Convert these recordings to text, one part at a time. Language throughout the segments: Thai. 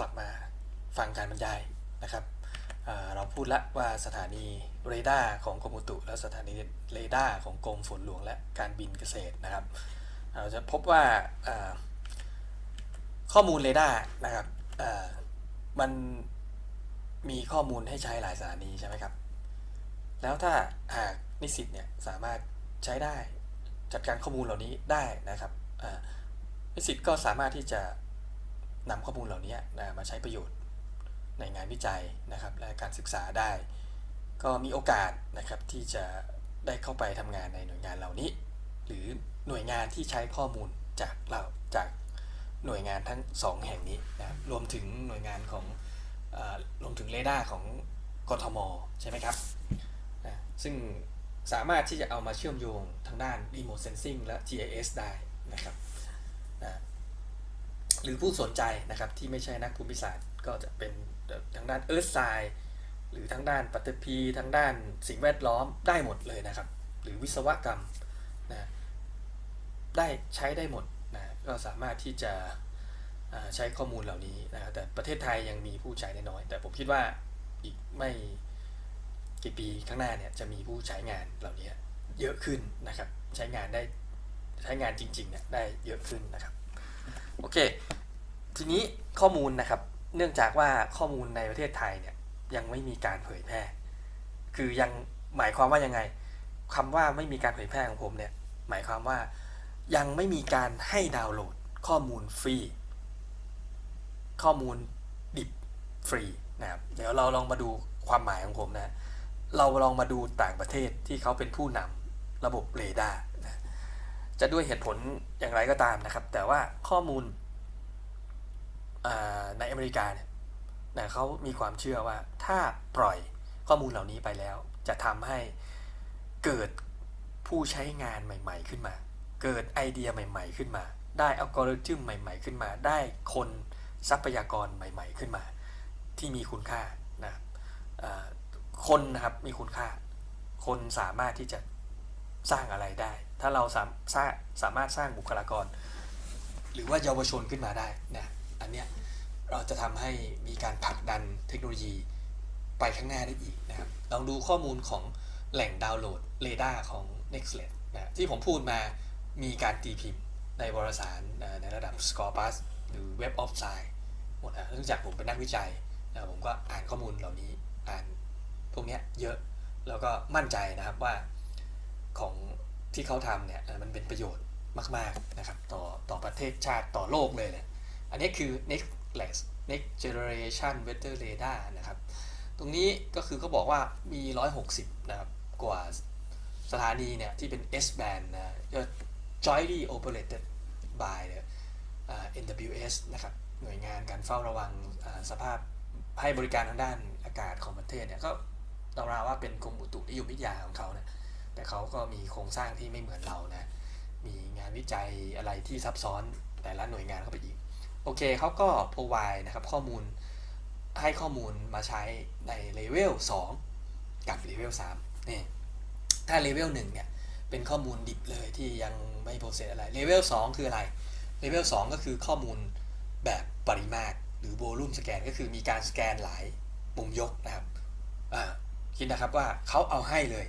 กลับมาฟังการบรรยายนะครับเเราพูดแล้วว่าสถานีเรดาร์ของกรมอุตุ และสถานีเรดาร์ของกรมฝนหลวงและการบินเกษตรนะครับ เราจะพบว่าข้อมูลเรดาร์นะครับมันมีข้อมูลให้ใช้หลายสถานีใช่ไหมครับ แล้วถ้าหากนิสิตเนี่ยสามารถใช้ได้จัดการข้อมูลเหล่านี้ได้นะครับนิสิตก็สามารถที่จะ นำข้อมูลเหล่านี้นะมาใช้ประโยชน์ในงานวิจัยนะครับ และการศึกษาได้ ก็มีโอกาสนะครับที่จะได้เข้าไปทำงานในหน่วยงานเหล่านี้ หรือหน่วยงานที่ใช้ข้อมูลจากเราจากหน่วยงานทั้งสองแห่งนี้นะครับรวมถึงหน่วยงานของรวมถึงเรดาร์ของกทมใช่ไหมครับนะซึ่งสามารถที่จะเอามาเชื่อมโยงทางด้าน Remote Sensing และ GIS ได้นะครับนะ หรือผู้สนใจนะครับที่ไม่ใช่นักภูมิศาสตร์ก็จะเป็นทางด้าน Earth Science หรือทางด้านปฏิพีทางด้านสิ่งแวดล้อมได้หมดเลยนะครับ หรือวิศวกรรมนะได้ใช้ได้หมดนะก็สามารถที่จะใช้ข้อมูลเหล่านี้นะครับแต่ประเทศไทยยังมีผู้ใช้น้อย แต่ผมคิดว่าอีกไม่กี่ปีข้างหน้าเนี่ยจะมีผู้ใช้งานเหล่านี้เยอะขึ้นนะครับ ใช้งานได้ใช้งานจริงๆเนี่ยได้เยอะขึ้นนะครับ โอเค ทีนี้ข้อมูลนะครับ เนื่องจากว่าข้อมูลในประเทศไทยเนี่ยยังไม่มีการเผยแพร่ คือยังหมายความว่ายังไงคำว่าไม่มีการเผยแพร่ของผมเนี่ย หมายความว่ายังไม่มีการให้ดาวน์โหลดข้อมูลฟรี ข้อมูลดิบฟรีนะครับเดี๋ยวเราลองมาดูความหมายของผมนะ เราลองมาดูต่างประเทศที่เขาเป็นผู้นำระบบเรดาร์ จะด้วยเหตุผลอย่างไรก็ตามนะครับ แต่ว่าข้อมูลในอเมริกาเนี่ยนะเขามีความเชื่อว่าถ้าปล่อยข้อมูลเหล่านี้ไปแล้ว จะทำให้เกิดผู้ใช้งานใหม่ ๆ ขึ้นมา เกิดไอเดียใหม่ ๆ ขึ้นมา ได้อัลกอริทึมใหม่ ๆ ขึ้นมา ได้คนทรัพยากรใหม่ ๆ ขึ้นมา ที่มีคุณค่านะคนนะครับมีคุณค่า คนสามารถที่จะ สร้างอะไรได้ ถ้าเราสามสาสามารถสร้างบุคลากร หรือว่าเยาวชนขึ้นมาได้นะอันเนี้ยเราจะทำให้มีการผลักดันเทคโนโลยีไปข้างหน้าได้อีกนะครับลองดูข้อมูลของแหล่งดาวน์โหลดเรดาร์ของ Nextlet นะที่ผมพูดมามีการตีพิมพ์ในวารสารในระดับ Scopus หรือ Web of Science หมดนะเนื่องจากผมเป็นนักวิจัยนะผมก็อ่านข้อมูลเหล่านี้อ่านพวกเนี้ยเยอะแล้วก็มั่นใจนะครับว่า ของที่เขาทำเนี่ยมันเป็นประโยชน์มาก ๆ นะครับ ต่อต่อประเทศชาติต่อโลกเลยเนี่ยอันนี้คือ next next next generation weather radar นะครับ ตรงนี้ก็คือเขาบอกว่ามี 160 นะครับ กว่าสถานีเนี่ย ที่เป็น S band นะ jointly operated by NWS นะครับ หน่วยงานการเฝ้าระวังสภาพให้บริการทางด้านอากาศของประเทศเนี่ย ก็เราราว่าเป็นกรมอุตุนิยมวิทยาของเขาเนะ แต่เขาก็มีโครงสร้างที่ไม่เหมือนเรานะ มีงานวิจัยอะไรที่ซับซ้อนแต่ละหน่วยงานเข้าไปอีก โอเคเขาก็ provide นะครับข้อมูลให้ข้อมูลมาใช้ในเลเวล2กับเลเวล3นี่ถ้าเลเวล1เนี่ยเป็นข้อมูลดิบเลยที่ยังไม่โปรเซสอะไรเลเวล2คืออะไรเลเวล2ก็คือข้อมูลแบบปริมาตรหรือโวลูมสแกนก็คือมีการสแกนหลายมุมยกนะครับคิดนะครับว่าเขาเอาให้เลย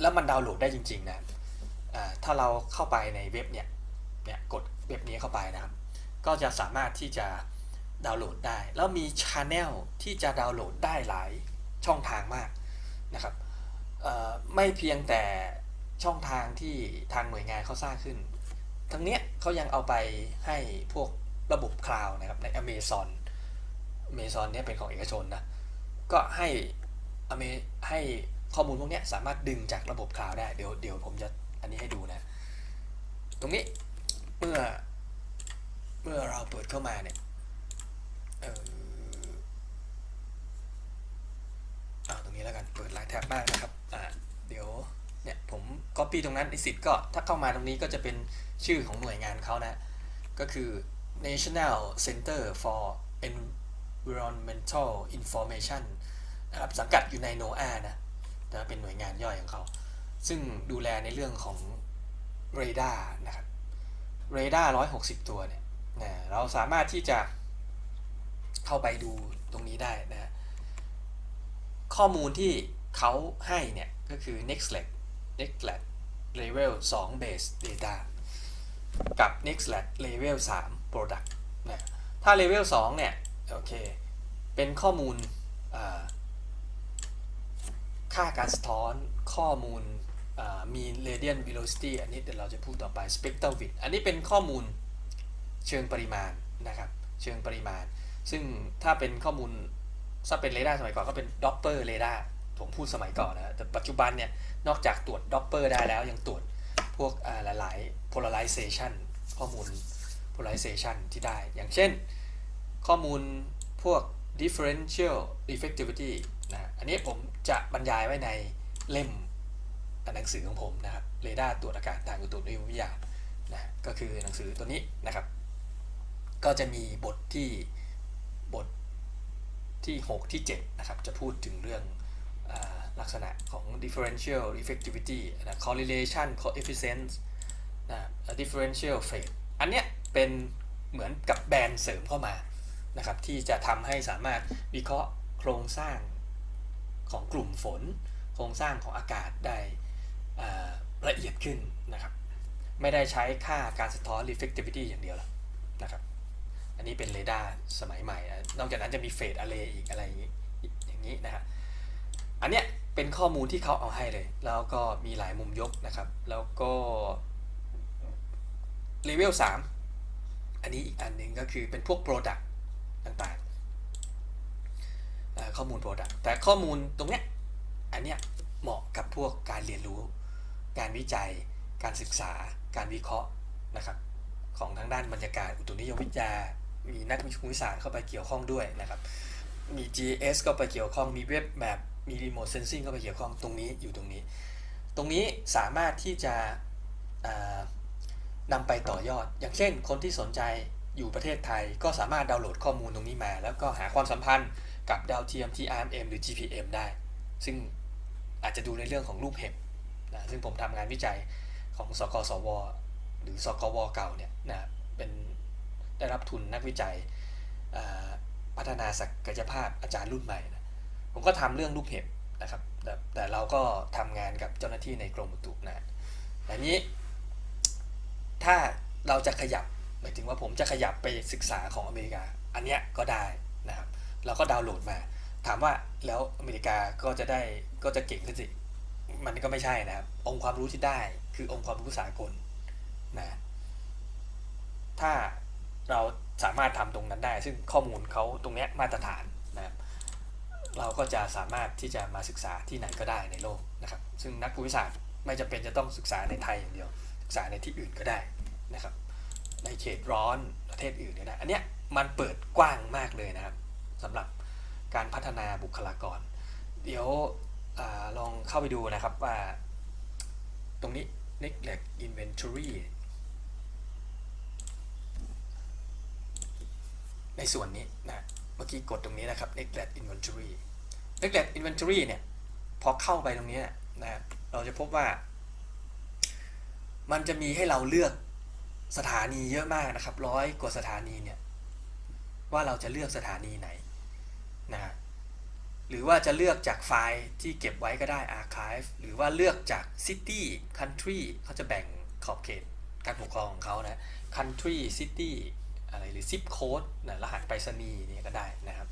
แล้วมันดาวน์โหลดได้จริง ๆ นะถ้าเราเข้าไปในเว็บเนี่ยเนี่ยกดเว็บนี้เข้าไปนะครับ ก็จะสามารถที่จะดาวน์โหลดได้ แล้วมีช n แนลที่จะดาวน์โหลดได้หลายช่องทางมากนะครับไม่เพียงแต่ช่องทางที่ทางหน่วยงานเขาสร้างขึ้น ทั้งเนี้ยเขายังเอาไปให้พวกระบบคลาวด์นะครับใน Amazon Amazon เนี่ยเป็นของเอกชนนะ ก็ให้อเมให้ ข้อมูลพวกนี้สามารถดึงจากระบบคลาวด์ได้เดี๋ยวเดี๋ยวผมจะอันนี้ให้ดูนะ ตรงนี้เมื่อเมื่อเราเปิดเข้ามาเนี่ยเออเอาตรงนี้แล้วกันเปิดหลายแท็บมากนะครับอ่าเดี๋ยวเนี่ยผม copy ตรงนั้นนิสิตก็ถ้าเข้ามาตรงนี้ก็จะเป็นชื่อของหน่วยงานเขานะ ก็คือ National Center for Environmental Information นะครับสังกัดอยู่ใน NOAA นะ แต่เป็นหน่วยงานย่อยของเขา ซึ่งดูแลในเรื่องของเรดาร์นะครับเรดาร์160ตัวเนี่ยนะเราสามารถที่จะเข้าไปดูตรงนี้ได้นะข้อมูลที่เขาให้เนี่ยก็คือ nextlet nextlet level 2 base data กับ nextlet level 3 product นะถ้า level 2เนี่ยโอเคเป็นข้อมูลอ่า ค่าการสะท้อนข้อมูลมี radian velocity อันนี้เดี๋ยวเราจะพูดต่อไป spectral width อันนี้เป็นข้อมูลเชิงปริมาณนะครับเชิงปริมาณ ซึ่งถ้าเป็นข้อมูลถ้าเป็นเรดาร์สมัยก่อนก็เป็นด็อปเปอร์เรดาร์ผมพูดสมัยก่อนนะแต่ปัจจุบันเนี่ยนอกจากตรวจด็อปเปอร์ได้แล้วยังตรวจพวกหลายๆ polarization ข้อมูล polarization ที่ได้ อย่างเช่น ข้อมูลพวก differential reflectivity นะอันนี้ผมจะบรรยายไว้ในเล่มหนังสือของผมนะครับเรดาร์ตรวจอากาศทางอุตุนิยมวิทยานะก็คือหนังสือตัวนี้นะครับ ก็จะมีบทที่บทที่ 6 ที่ 7 นะครับ จะพูดถึงเรื่องอลักษณะของ differential reflectivity นะ correlation coefficient นะ differential phase อันเนี้ยเป็นเหมือนกับแบรนด์เสริมเข้ามานะครับที่จะทำให้สามารถวิเคราะห์โครงสร้าง ของกลุ่มฝน โครงสร้างของอากาศได้ละเอียดขึ้นนะครับ ไม่ได้ใช้ค่าการสะท้อน reflectivity อย่างเดียวแล้วนะครับ อันนี้เป็นเรดาร์สมัยใหม่ นอกจากนั้นจะมีเฟดอะเรย์อีกอะไรอย่างนี้อย่างนี้นะฮะ อันเนี้ยเป็นข้อมูลที่เขาเอาให้เลย แล้วก็มีหลายมุมยกนะครับ แล้วก็เลเวล3อันนี้อีกอันหนึ่งก็คือเป็นพวก Product ต่าง ข้อมูล Product แต่ข้อมูลตรงเนี้ยอันเนี้ยเหมาะกับพวกการเรียนรู้ การวิจัย การศึกษา การวิเคราะห์นะครับของทางด้านบรรยากาศอุตุนิยมวิทยา มีนักวิทยาศาสตร์เข้าไปเกี่ยวข้องด้วยนะครับมี GS ก็ไปเกี่ยวข้องมีเว็บแมปมี Remote Sensing ก็ไปเกี่ยวข้องตรงนี้อยู่ตรงนี้ ตรงนี้สามารถที่จะอ่านำไปต่อยอด อย่างเช่น คนที่สนใจอยู่ประเทศไทยก็สามารถดาวน์โหลดข้อมูลตรงนี้มา แล้วก็หาความสัมพันธ์ กับดาวเทียม TRMM หรือ GPM ได้ ซึ่งอาจจะดูในเรื่องของรูปเห็บนะซึ่งผมทำงานวิจัยของสกสว หรือสกวเก่าเนี่ยนะเป็นได้รับทุนนักวิจัยพัฒนาศักยภาพอาจารย์รุ่นใหม่นะผมก็ทำเรื่องรูปเห็บนะครับแต่แต่เราก็ทำงานกับเจ้าหน้าที่ในกรมอุตุนะอันนี้ ถ้าเราจะขยับหมายถึงว่าผมจะขยับไปศึกษาของอเมริกา อันเนี้ยก็ได้ เราก็ดาวน์โหลดมา ถามว่าแล้วอเมริกาก็จะได้ก็จะเก่งขึ้นสิ มันก็ไม่ใช่นะครับ องค์ความรู้ที่ได้คือองค์ความรู้สากลนะถ้าเราสามารถทำตรงนั้นได้ ซึ่งข้อมูลเขาตรงนี้มาตรฐานนะครับเราก็จะสามารถที่จะมาศึกษาที่ไหนก็ได้ในโลกนะครับ ซึ่งนักภูมิศาสตร์ไม่จำเป็นจะต้องศึกษาในไทยอย่างเดียว ศึกษาในที่อื่นก็ได้นะครับ ในเขตร้อนประเทศอื่นเนี่ยนะอันเนี้ยมันเปิดกว้างมากเลยนะครับ สำหรับการพัฒนาบุคลากร เดี๋ยวอลองเข้าไปดูนะครับว่า ตรงนี้ neglect inventory ในส่วนนี้นะเมื่อกี้กดตรงนี้นะครับ neglect inventory neglect inventory เนี่ยพอเข้าไปตรงนี้นะเราจะพบว่า มันจะมีให้เราเลือกสถานีเยอะมากนะครับร้อยกว่าสถานีเนี่ยว่าเราจะเลือกสถานีไหน นะหรือว่าจะเลือกจากไฟล์ที่เก็บไว้ก็ได้ archive หรือว่าเลือกจาก city country เขาจะแบ่งขอบเขตการปกครองของเขานะ country city อะไรหรือ zip code นะรหัสไปรษณีย์นี่ก็ได้นะครับ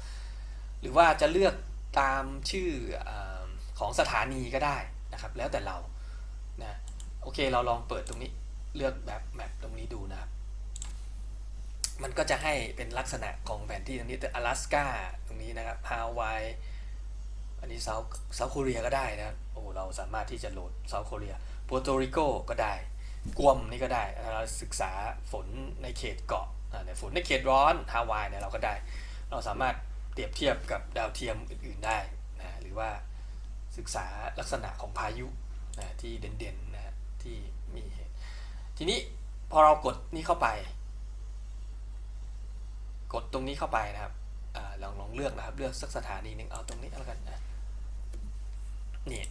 หรือว่าจะเลือกตามชื่ออของสถานีก็ได้นะครับ แล้วแต่เรานะโอเคเราลองเปิดตรงนี้เลือกแบบแมปตรงนี้ดูนะครับ มันก็จะให้เป็นลักษณะของแผนที่ตรงนี้แต่阿拉斯กาตรงนี้นะครับฮาวายอันนี้เซาท์เซาท์โคเรียก็ได้นะครับโอ้เราสามารถที่จะโหลดเซาท์โคเรียปัวโตริโกก็ได้กวมนี่ก็ได้เราศึกษาฝนในเขตเกาะอ่าในฝนในเขตร้อนฮาวายเนี่ยเราก็ได้ เราสามารถเปรียบเทียบกับดาวเทียมอื่น ๆได้นะหรือว่าศึกษาลักษณะของพายุนะที่เด่นๆนะที่มีเหตุทีนี้พอเรากดนี่เข้าไป กดตรงนี้เข้าไปนะครับอลองลองเลือกนะครับ เลือกสักสถานีหนึ่งเอาตรงนี้แล้วกันนะนี่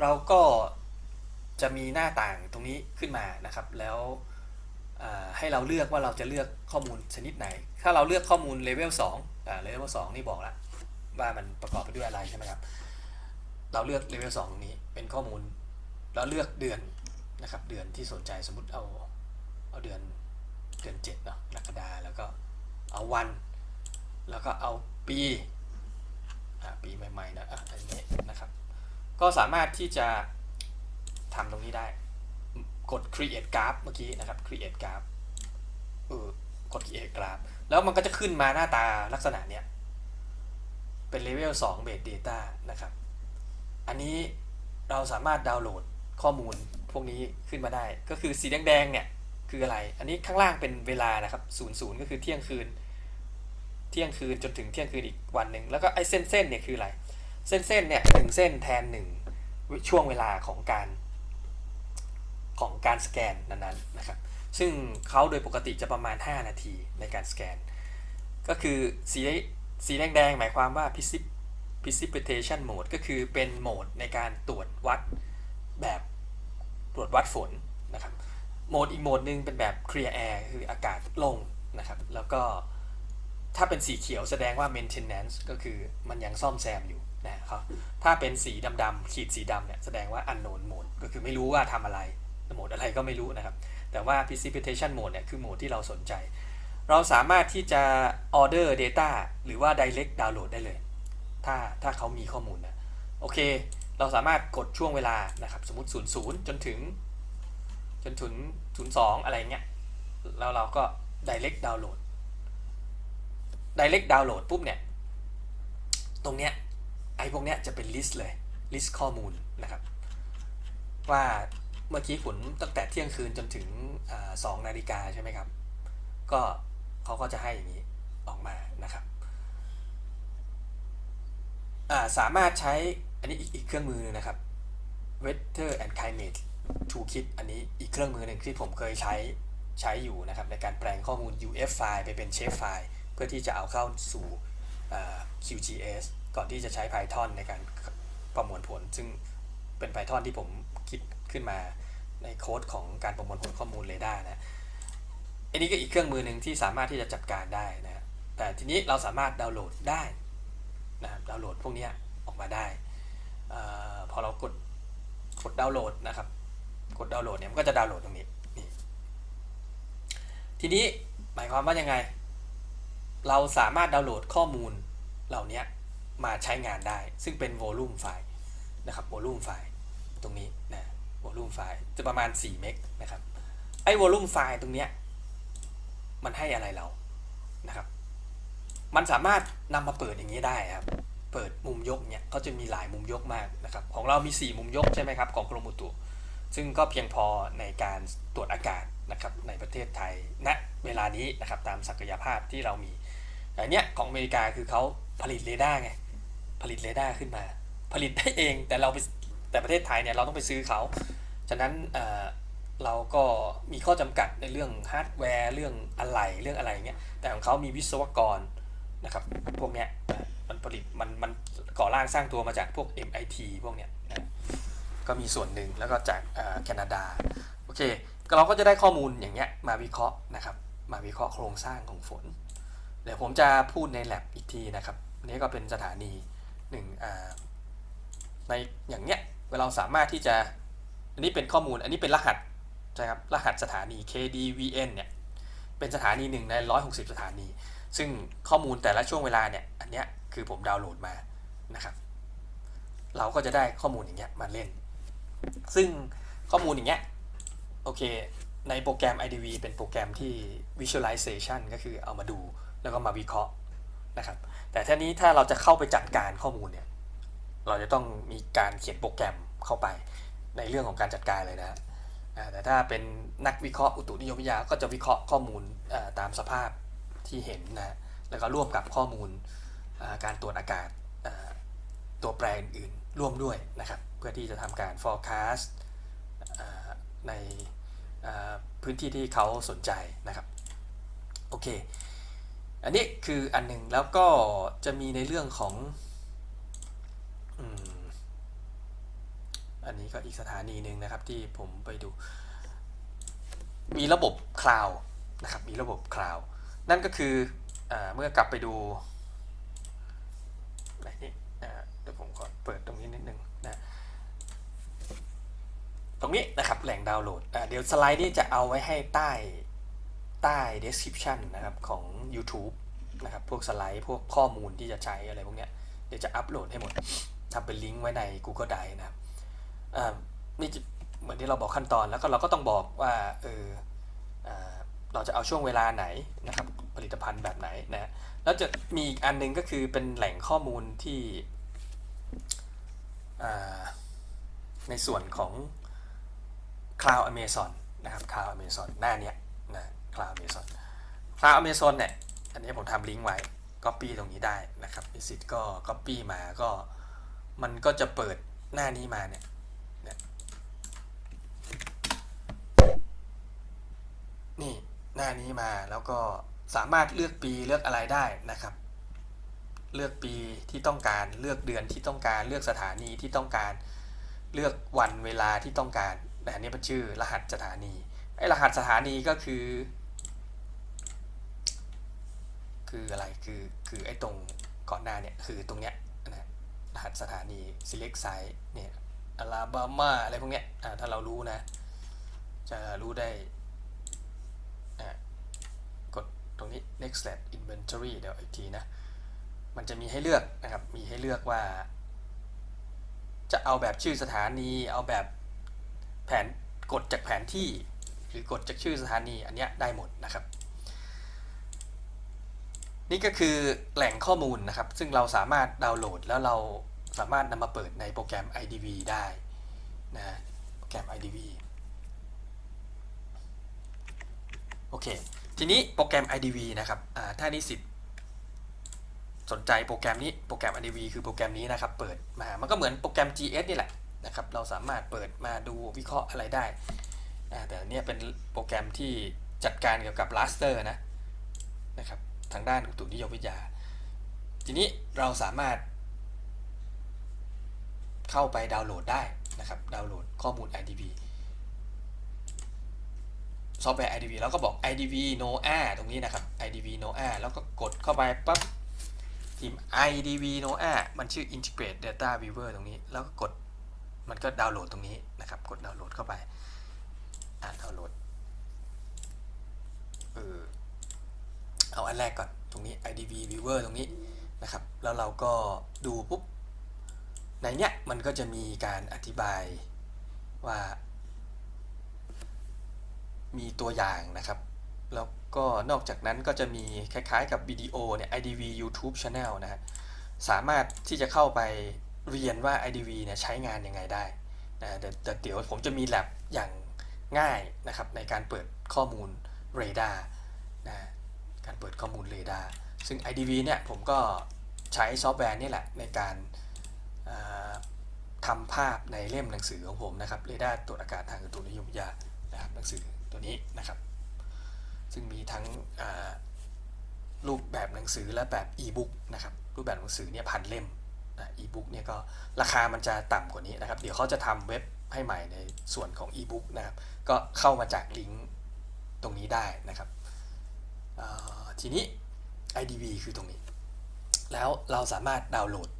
เราก็จะมีหน้าต่างตรงนี้ขึ้นมานะครับ แล้วให้เราเลือกว่าเราจะเลือกข้อมูลชนิดไหน ถ้าเราเลือกข้อมูลเลเวล2อ่เลเวลสองนี่บอกแล้วว่ามันประกอบไปด้วยอะไรใช่ไหมครับ เราเลือกเลเวลสองตรงนี้เป็นข้อมูล เราเลือกเดือนนะครับ เดือนที่สนใจสมมติเอาเอาเดือนเดือนเจ็ดเนาะกรกฎาแล้วก็ เอาวัน แล้วก็เอาปีปีใหม่ๆนะอะอันนี้นะครับ ก็สามารถที่จะทำตรงนี้ได้ กด create graph เมื่อกี้นะครับ create graph เออกด create graph แล้วมันก็จะขึ้นมาหน้าตาลักษณะเนี้ย เป็น level 2 base data นะครับ อันนี้เราสามารถดาวน์โหลดข้อมูลพวกนี้ขึ้นมาได้ ก็คือสีแดงๆเนี่ย คืออะไร อันนี้ข้างล่างเป็นเวลานะครับ00ก็คือเที่ยงคืน เที่ยงคืนจนถึงเที่ยงคืนอีกวันหนึ่งแล้วก็ไอ้เส้นๆเนี่ยคืออะไร เส้นๆเนี่ยหนึ่งเส้นแทนหนึ่งช่วงเวลาของการของการสแกนนั้นๆนะครับ ซึ่งเขาโดยปกติจะประมาณ 5 นาทีในการสแกน ก็คือสีสีแดงๆหมายความว่า precipitation mode ก็คือเป็นโหมดในการตรวจวัดแบบตรวจวัดฝนนะครับ โหมดอีกโหมดหนึ่งเป็นแบบ clear air คืออากาศโล่งนะครับ แล้วก็ถ้าเป็นสีเขียวแสดงว่า maintenance ก็คือมันยังซ่อมแซมอยู่นะครับถ้าเป็นสีดำๆขีดสีดำเนี่ยแสดงว่า unknown mode ก็คือไม่รู้ว่าทำอะไรโหมดอะไรก็ไม่รู้นะครับ แต่ว่า precipitation mode เนี่ยคือโหมดที่เราสนใจ เราสามารถที่จะ order data หรือว่า direct download ได้เลย ถ้าถ้าเขามีข้อมูลนะ โอเค เราสามารถกดช่วงเวลานะครับ สมมติ 00 จนถึง จนถึง02องอะไรเงี้ยแล้วเราก็ direct download direct download ปุ๊บเนี่ย ตรงเนี้ยไอ้พวกเนี้ยจะเป็น list เลย list ข้อมูลนะครับ ว่าเมื่อกี้ฝนตั้งแต่เที่ยงคืนจนถึงสองนาฬิกาใช่ไหมครับ ก็เขาก็จะให้อย่างนี้ออกมานะครับสามารถใช้อันนี้อีกเครื่องมือหนึงนะครับ Weather and Climate Toolkit อันนี้อีกเครื่องมือหนึ่งที่ผมเคยใช้ใช้อยู่นะครับในการแปลงข้อมูล UF ไฟล์ไปเป็น Shape ไฟล์เพื่อที่จะเอาเข้าสู่ QGIS ก่อนที่จะใช้ Python ในการประมวลผล ซึ่งเป็น Python ที่ผมคิดขึ้นมาในโค้ดของการประมวลผลข้อมูลเรดาร์นะอันนี้ก็อีกเครื่องมือหนึ่งที่สามารถที่จะจัดการได้นะแต่ทีนี้เราสามารถดาวน์โหลดได้นะครับดาวน์โหลดพวกนี้ออกมาได้อพอเรากดกดดาวน์โหลดนะครับ กดดาวน์โหลดเนี่ยมันก็จะดาวน์โหลดตรงนี้นี่ทีนี้หมายความว่ายังไง เราสามารถดาวน์โหลดข้อมูลเหล่านี้มาใช้งานได้ ซึ่งเป็น volume ไฟล์นะครับ volume ไฟล์ตรงนี้นะ volume ไฟล์จะประมาณ 4 เมกนะครับไอ้ volume ไฟล์ตรงเนี้ยมันให้อะไรเรานะครับ มันสามารถนำมาเปิดอย่างนี้ได้ครับ เปิดมุมยกเนี่ยเขาจะมีหลายมุมยกมากนะครับ ของเรามี 4 มุมยกใช่ไหมครับ ของกรมอุตุ ซึ่งก็เพียงพอในการตรวจอากาศนะครับในประเทศไทยณเวลานี้นะครับตามศักยภาพที่เรามีแต่เนี้ยของอเมริกาคือเขาผลิตเรดาร์ไงผลิตเรดาร์ขึ้นมา ผลิตได้เองแต่เราไปแต่ประเทศไทยเนี่ยเราต้องไปซื้อเขาฉะนั้นเเราก็มีข้อจำกัดในเรื่องฮาร์ดแวร์เรื่องอะไหล่เรื่องอะไรเงี้ยแต่ของเขามีวิศวกรนะครับพวกเนี้ยมันผลิตมันมันก่อร่างสร้างตัวมาจากพวก MIT พวกเนี้ยนะ ก็มีส่วนหนึ่งแล้วก็จากแคนาดาโอเคเราก็จะได้ข้อมูลอย่างเงี้ยมาวิเคราะห์นะครับ มาวิเคราะห์โครงสร้างของฝน เดี๋ยวผมจะพูดใน lab อีกทีนะครับนี้ก็เป็นสถานีหนึ่งในอย่างเงี้ยเราสามารถที่จะอันนี้เป็นข้อมูลอันนี้เป็นรหัสใช่ครับรหัสสถานี KDVN เนี่ยเป็นสถานีหนึ่งใน 160 สถานี ซึ่งข้อมูลแต่ละช่วงเวลาเนี่ยอันเนี้ยคือผมดาวน์โหลดมานะครับ เราก็จะได้ข้อมูลอย่างเงี้ยมาเล่น ซึ่งข้อมูลอย่างเงี้ยโอเค ในโปรแกรม IDV เป็นโปรแกรมที่ visualization ก็คือเอามาดูแล้วก็มาวิเคราะห์นะครับ แต่ทีนี้ถ้าเราจะเข้าไปจัดการข้อมูลเนี่ย เราจะต้องมีการเขียนโปรแกรมเข้าไปในเรื่องของการจัดการเลยนะฮะแต่ถ้าเป็นนักวิเคราะห์อุตุนิยมวิทยา ก็จะวิเคราะห์ข้อมูลตามสภาพที่เห็นนะฮะแล้วก็ร่วมกับข้อมูลการตรวจอากาศตัวแปรอื่นๆร่วมด้วยนะครับเพื่อที่จะทำการ forecast ในพื้นที่ที่เขาสนใจนะครับโอเค อันนี้คืออันหนึ่งแล้วก็จะมีในเรื่องของอันนี้ก็อีกสถานีหนึ่งนะครับที่ผมไปดู มีระบบคลาวนะครับมีระบบคลาวนั่นก็คืออเมื่อกลับไปดูไรนี่เดี๋ยวผมขอเปิดตรงนี้นิดนึง ตรงนี้นะครับแหล่งดาวน์โหลดเดี๋ยวสไลด์นี้จะเอาไว้ให้ใต้ใต้ description นะครับของ YouTube นะครับพวกสไลด์พวกข้อมูลที่จะใช้อะไรพวกเนี้ยเดี๋ยวจะอัปโหลดให้หมดทำเป็นลิงก์ไว้ใน Google Drive นะครับนี่เหมือนที่เราบอกขั้นตอนแล้วก็เราก็ต้องบอกว่าเออเราจะเอาช่วงเวลาไหนนะครับผลิตภัณฑ์แบบไหนนะแล้วจะมีอีกอันหนึงก็คือเป็นแหล่งข้อมูลที่ในส่วนของ Cloud Amazon นะครับ Cloud Amazon หน้าเนี้ยนะ Cloud Amazon Cloud Amazon เนี่ยอันนี้ผมทำลิงก์ไว้ Copy ตรงนี้ได้นะครับนิสิตก็ Copy มาก็มันก็จะเปิดหน้านี้มาเนี่ยนี่หน้านี้มาแล้วก็สามารถเลือกปีเลือกอะไรได้นะครับ เลือกปีที่ต้องการเลือกเดือนที่ต้องการเลือกสถานีที่ต้องการ เลือกวันเวลาที่ต้องการ แต่อันนี้เป็นชื่อรหัสสถานีไอ้รหัสสถานีก็คือ คืออะไรคือคือไอ้ตรงก่อนหน้าเนี่ยคือตรงเนี้ยนะรหัสสถานี select site เนี่ยอลาบามาอะไรพวกเนี้ยถ้าเรารู้นะ จะรู้ได้กดตรงนี้ next step inventory เดี๋ยวอีกทีนะ มันจะมีให้เลือกนะครับ มีให้เลือกว่า จะเอาแบบชื่อสถานี เอาแบบ แผนกดจากแผนที่หรือกดจากชื่อสถานีอันนี้ได้หมดนะครับ นี่ก็คือแหล่งข้อมูลนะครับ ซึ่งเราสามารถดาวน์โหลดแล้วเราสามารถนำมาเปิดในโปรแกรม IDV ได้นะโปรแกรม IDV โอเค ทีนี้โปรแกรม IDV นะครับอ่าถ้านิสิตสนใจโปรแกรมนี้โปรแกรม IDV คือโปรแกรมนี้นะครับ เปิดมา มันก็เหมือนโปรแกรม GS นี่แหละ นะครับ เราสามารถเปิดมาดูวิเคราะห์อะไรได้อ่าแต่เนี้ยเป็นโปรแกรมที่จัดการเกี่ยวกับ raster นะนะครับทางด้านอุตุนิยมวิทยา ทีนี้เราสามารถ เข้าไปดาวน์โหลดได้นะครับดาวน์โหลดข้อมูล IDV ซอฟต์แวร์ IDV แล้วก็บอก IDV NOAA ตรงนี้นะครับ IDV NOAA แล้วก็กดเข้าไปปั๊บทีม IDV NOAA มันชื่อ Integrate Data Viewer ตรงนี้ แล้วก็กด มันก็ดาวน์โหลดตรงนี้นะครับ กดดาวน์โหลดเข้าไปอ่าดาวน์โหลดเออเอาอันแรกก่อนตรงนี้ IDV Viewer ตรงนี้นะครับ แล้วเราก็ดูปุ๊บ ในเนี้ยมันก็จะมีการอธิบายว่า มีตัวอย่างนะครับ แล้วก็นอกจากนั้นก็จะมีคล้ายๆกับวิดีโอเนี่ย IDV YouTube Channel นะฮะสามารถที่จะเข้าไป เรียนว่า IDV เนี่ยใช้งานยังไงได้นะแต่เดี๋ยวผมจะมีแ a บอย่างง่ายนะครับในการเปิดข้อมูลเรดาร์นะการเปิดข้อมูลเรดาร์ซึ่ง IDV เนี่ยผมก็ใช้ซอฟต์แวร์นี่แหละในการอ่าทำภาพในเล่มหนังสือของผมนะครับเรดาร์ตรวจอากาศทางอุตุนิยมวิทยานะครับหนังสือตัวนี้นะครับ ซึ่งมีทั้งรูปแบบหนังสือและแบบอีบุ๊กนะครับรูปแบบหนังสือเนี่ยพันเล่ม อีบุ๊กเนี่ยก็ราคามันจะต่ำกว่านี้นะครับ เดี๋ยวเขาจะทำเว็บให้ใหม่ในส่วนของอีบุ๊กนะครับ ก็เข้ามาจากลิงก์ตรงนี้ได้นะครับ ทีนี้ IDV คือตรงนี้ แล้วเราสามารถดาวน์โหลด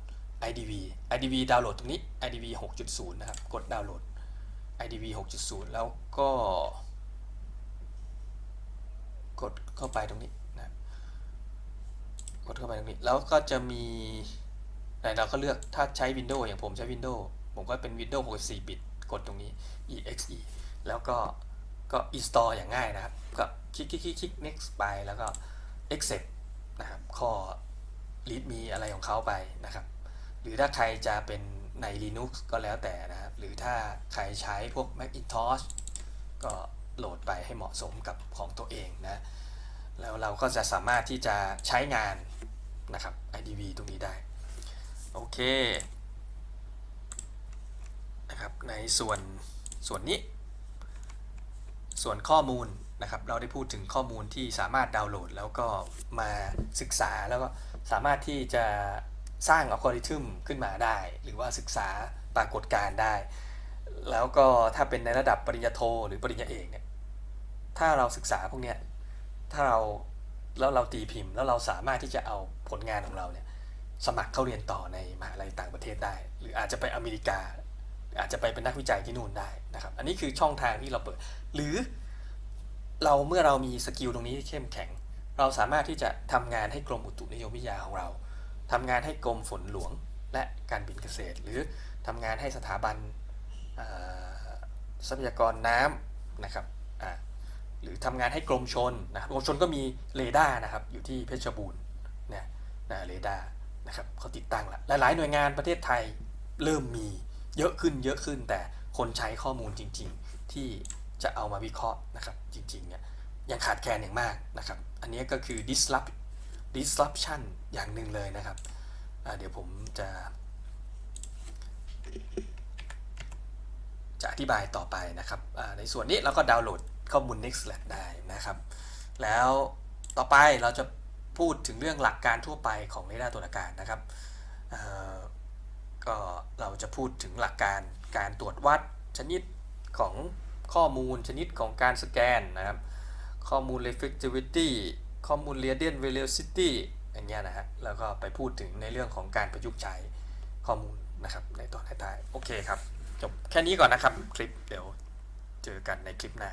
IDV IDV ดาวน์โหลดตรงนี้ IDV 6.0 นะครับ กดดาวน์โหลด IDV 6.0 แล้วก็ กดเข้าไปตรงนี้นะกดเข้าไปตรงนี้ แล้วก็จะมี ไหนเราก็เลือกถ้าใช้ Windows อย่างผมใช้ Windows ผมก็เป็น Windows 64 บิต กดตรงนี้ exe แล้วก็ก็ install อย่างง่ายนะครับ ก็คลิกคลิกคลิกคลิก next ไปแล้วก็ accept นะครับข้อ readme อะไรของเขาไปนะครับ หรือถ้าใครจะเป็นใน Linux ก็แล้วแต่นะครับ หรือถ้าใครใช้พวก Macintosh ก็โหลดไปให้เหมาะสมกับของตัวเองนะ แล้วเราก็จะสามารถที่จะใช้งานนะครับ IDV ตรงนี้ได้ โอเคนะครับในส่วนส่วนนี้ ส่วนข้อมูลนะครับเราได้พูดถึงข้อมูลที่สามารถดาวน์โหลด แล้วก็มาศึกษาแล้วก็สามารถที่จะสร้างอัลกอริทึมขึ้นมาได้ หรือว่าศึกษาปรากฏการณ์ได้ แล้วก็ถ้าเป็นในระดับปริญญาโทหรือปริญญาเอกเนี่ยถ้าเราศึกษาพวกเนี้ยถ้าเราแล้วเราตีพิมพ์ แล้วเราสามารถที่จะเอาผลงานของเราเนี่ย สมัครเข้าเรียนต่อในมหาลัยต่างประเทศได้ หรืออาจจะไปอเมริกา อาจจะไปเป็นนักวิจัยที่นู่นได้นะครับ อันนี้คือช่องทางที่เราเปิด หรือเราเมื่อเรามีสกิลตรงนี้ที่เข้มแข็ง เราสามารถที่จะทำงานให้กรมอุตุนิยมวิทยาของเราทำงานให้กรมฝนหลวงและการบินเกษตร หรือทำงานให้สถาบันทรัพยากรน้ำนะครับหรือทำงานให้กรมชนนะครับกรมชนก็มีเรดาร์นะครับอยู่ที่เพชรบูรณ์นะนะเรดาร์ นะครับเขาติดตั้งแล้วหลายๆหน่วยงานประเทศไทยเริ่มมีเยอะขึ้นเยอะขึ้น แต่คนใช้ข้อมูลจริง ๆ ที่จะเอามาวิเคราะห์นะครับจริงๆเนี่ยยังขาดแคลนอย่างมากนะครับอันนี้ก็คือ disrupt disruption อย่างหนึ่งเลยนะครับเดี๋ยวผมจะ จะอธิบายต่อไปนะครับในส่วนนี้เราก็ดาวน์โหลดข้อมูล Nextlet ได้นะครับ แล้วต่อไปเราจะ พูดถึงเรื่องหลักการทั่วไปของเรดาร์ตัวจอากาศนะครับก็เราจะพูดถึงหลักการการตรวจวัดชนิดของข้อมูลชนิดของการสแกนนะครับ ข้อมูล reflectivity ข้อมูล radiant velocity อย่างเงี้ยนะฮะแล้วก็ไปพูดถึงในเรื่องของการประยุกต์ใช้ข้อมูลนะครับในตอนท้ายๆโอเคครับ จบแค่นี้ก่อนนะครับคลิปเดี๋ยวเจอกันในคลิปหน้า